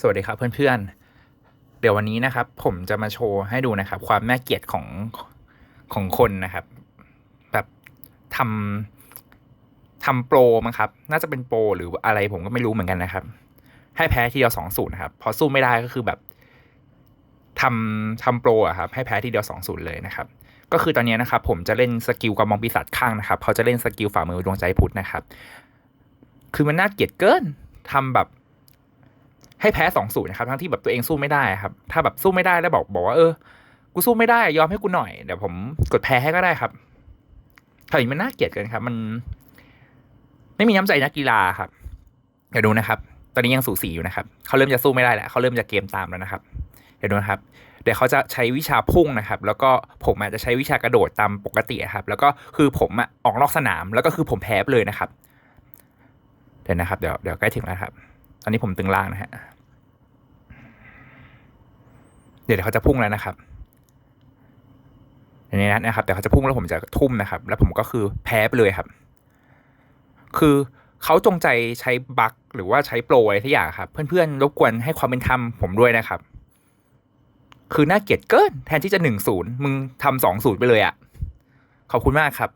สวัสดีครับเพื่อนๆ เดี๋ยววันนี้นะครับ ผมจะมาโชว์ให้ดูนะครับ ความน่าเกลียดของของคนนะครับ แบบทำทำโปรมั้งครับ น่าจะเป็นโปรหรืออะไรผมก็ไม่รู้เหมือนกันนะครับ ให้แพ้ทีเดียวสองศูนย์นะครับ พอสู้ไม่ได้ก็คือแบบทำทำโปรอะครับ ให้แพ้ทีเดียวสองศูนย์เลยนะครับ ก็คือตอนนี้นะครับ ผมจะเล่นสกิลกระมองปีศาจข้างนะครับเขาจะเล่นสกิลฝ่ามือดวงใจพุทธนะครับ คือมันน่าเกลียดเกินทำแบบ ให้แพ้สองศูนย์นะครับทั้งที่แบบตัวเองสู้ไม่ได้ครับ ถ้าแบบสู้ไม่ได้แล้วบอกบอกว่าเออกูสู้ไม่ได้ยอมให้กูหน่อยเดี๋ยวผมกดแพ้ให้ก็ได้ครับทำอย่างนี้มันน่าเกลียดกินครับ มัน ไม่มีน้ำใจนักกีฬาครับเดี๋ยวดูนะครับ ตอนนี้ยังสูสีอยู่นะครับเขาเริ่มจะสู้ไม่ได้แล้วเขาเริ่มจะเกมตามแล้วนะครับ เดี๋ยวดูนะครับเดี๋ยวเขาจะใช้วิชาพุ่งนะครับ แล้วก็ผมอาจจะใช้วิชากระโดดตามปกติครับ แล้วก็คือผมอะออกนอกสนาม แล้วก็คือผมแพ้เลยนะครับ เดี๋ยวนะครับ เดี๋ยวเดี๋ยวใกล้ถึงแล้วครับ ตอนนี้ผมตึงล่างนะฮะ เดี๋ยวเขาจะพุ่งแล้วนะครับอย่างนี้นนะครับแต่เขาจะพุ่งแล้วผมจะทุ่มนะครับ แล้วผมก็คือแพ้ไปเลยครับ คือเขาจงใจใช้บั๊กหรือว่าใช้โปรอะไรทุกอย่างครับ เพื่อนๆรบกวนให้ความเป็นธรรมผมด้วยนะครับ คือน่าเกลียดเกินแทนที่จะหนึ่งศูนย์มึงทำสองศูนย์ไปเลยอะ่ะขอบคุณมากครับ